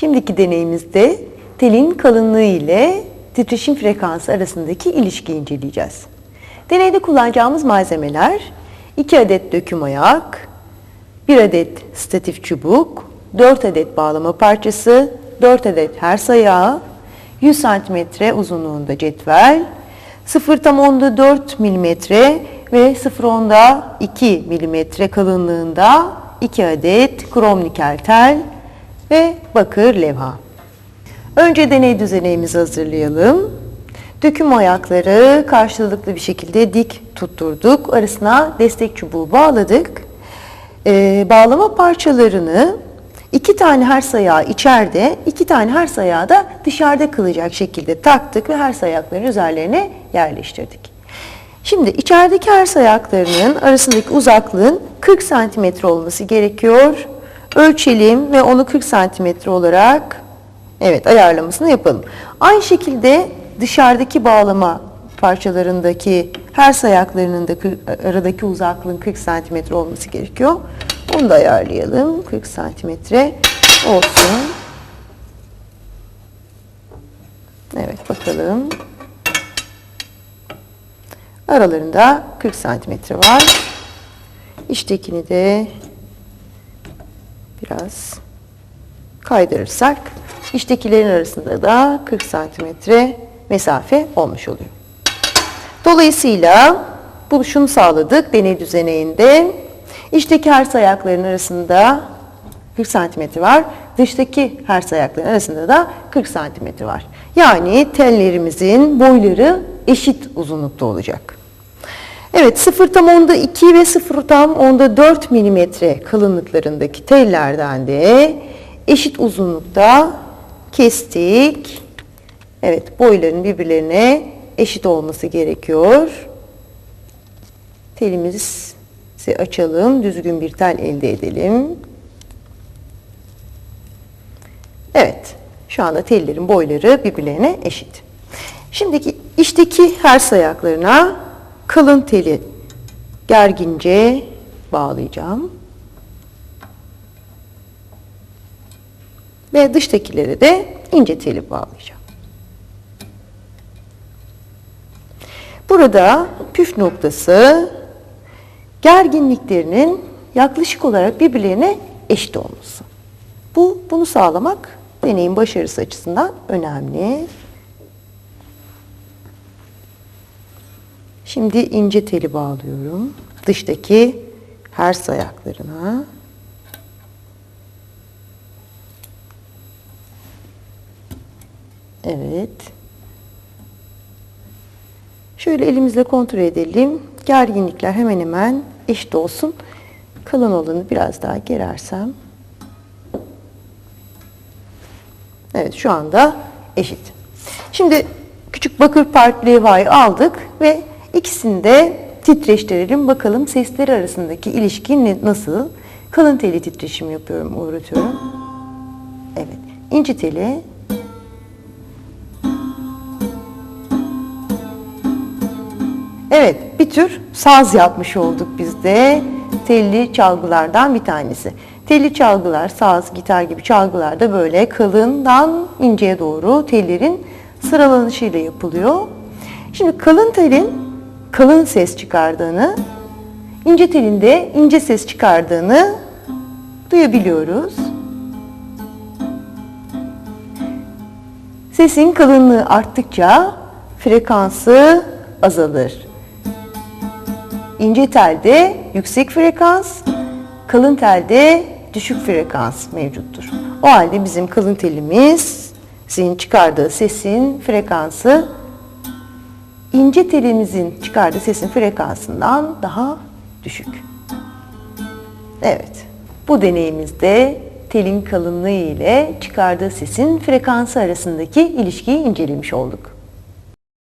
Şimdiki deneyimizde telin kalınlığı ile titreşim frekansı arasındaki ilişkiyi inceleyeceğiz. Deneyde kullanacağımız malzemeler 2 adet döküm ayak, 1 adet statif çubuk, 4 adet bağlama parçası, 4 adet hers ayağı, 100 cm uzunluğunda cetvel, 0 tam onda 4 mm ve 0 onda 2 mm kalınlığında 2 adet krom nikel tel ve bakır levha. Önce deney düzeneğimizi hazırlayalım. Döküm ayakları karşılıklı bir şekilde dik tutturduk. Arasına destek çubuğu bağladık. Ee, bağlama parçalarını iki tane her ayağı içeride, iki tane her ayağı da dışarıda kalacak şekilde taktık ve her ayakların üzerlerine yerleştirdik. Şimdi içerideki her ayaklarının arasındaki uzaklığın 40 santimetre olması gerekiyor. Ölçelim ve onu 40 santimetre olarak evet ayarlamasını yapalım. Aynı şekilde dışarıdaki bağlama parçalarındaki her ayaklarının da kır- aradaki uzaklığın 40 santimetre olması gerekiyor. Onu da ayarlayalım. 40 santimetre olsun. Evet bakalım. Aralarında 40 santimetre var. İçtekini de biraz kaydırırsak içtekilerin arasında da 40 santimetre mesafe olmuş oluyor. Dolayısıyla bu şunu sağladık deney düzeneğinde. İçteki her ayakların arasında 40 santimetre var. Dıştaki her ayakların arasında da 40 santimetre var. Yani tellerimizin boyları eşit uzunlukta olacak. Evet 0 tam onda 2 ve 0 tam onda 4 milimetre kalınlıklarındaki tellerden de eşit uzunlukta kestik. Evet boyların birbirlerine eşit olması gerekiyor. Telimizi açalım. Düzgün bir tel elde edelim. Evet. Şu anda tellerin boyları birbirlerine eşit. Şimdiki içteki her ayaklarına kalın teli gergince bağlayacağım. Ve dıştakileri de ince teli bağlayacağım. Burada püf noktası gerginliklerinin yaklaşık olarak birbirlerine eşit olması. Bu bunu sağlamak deneyin başarısı açısından önemli. Şimdi ince teli bağlıyorum. Dıştaki her ayaklarına. Evet. Şöyle elimizle kontrol edelim. Gerginlikler hemen hemen eşit olsun. Kalın olanı biraz daha gerersem. Evet şu anda eşit. Şimdi küçük bakır part levhayı aldık ve ikisini de titreştirelim. Bakalım sesleri arasındaki ilişki nasıl? Kalın teli titreşim yapıyorum, uğratıyorum. Evet. İnce teli Evet, bir tür saz yapmış olduk biz de. Telli çalgılardan bir tanesi. Telli çalgılar, saz, gitar gibi çalgılar da böyle kalından inceye doğru tellerin sıralanışıyla yapılıyor. Şimdi kalın telin kalın ses çıkardığını, ince telin de ince ses çıkardığını duyabiliyoruz. Sesin kalınlığı arttıkça frekansı azalır. İnce telde yüksek frekans, kalın telde düşük frekans mevcuttur. O halde bizim kalın telimizin çıkardığı sesin frekansı ince telimizin çıkardığı sesin frekansından daha düşük. Evet, bu deneyimizde telin kalınlığı ile çıkardığı sesin frekansı arasındaki ilişkiyi incelemiş olduk.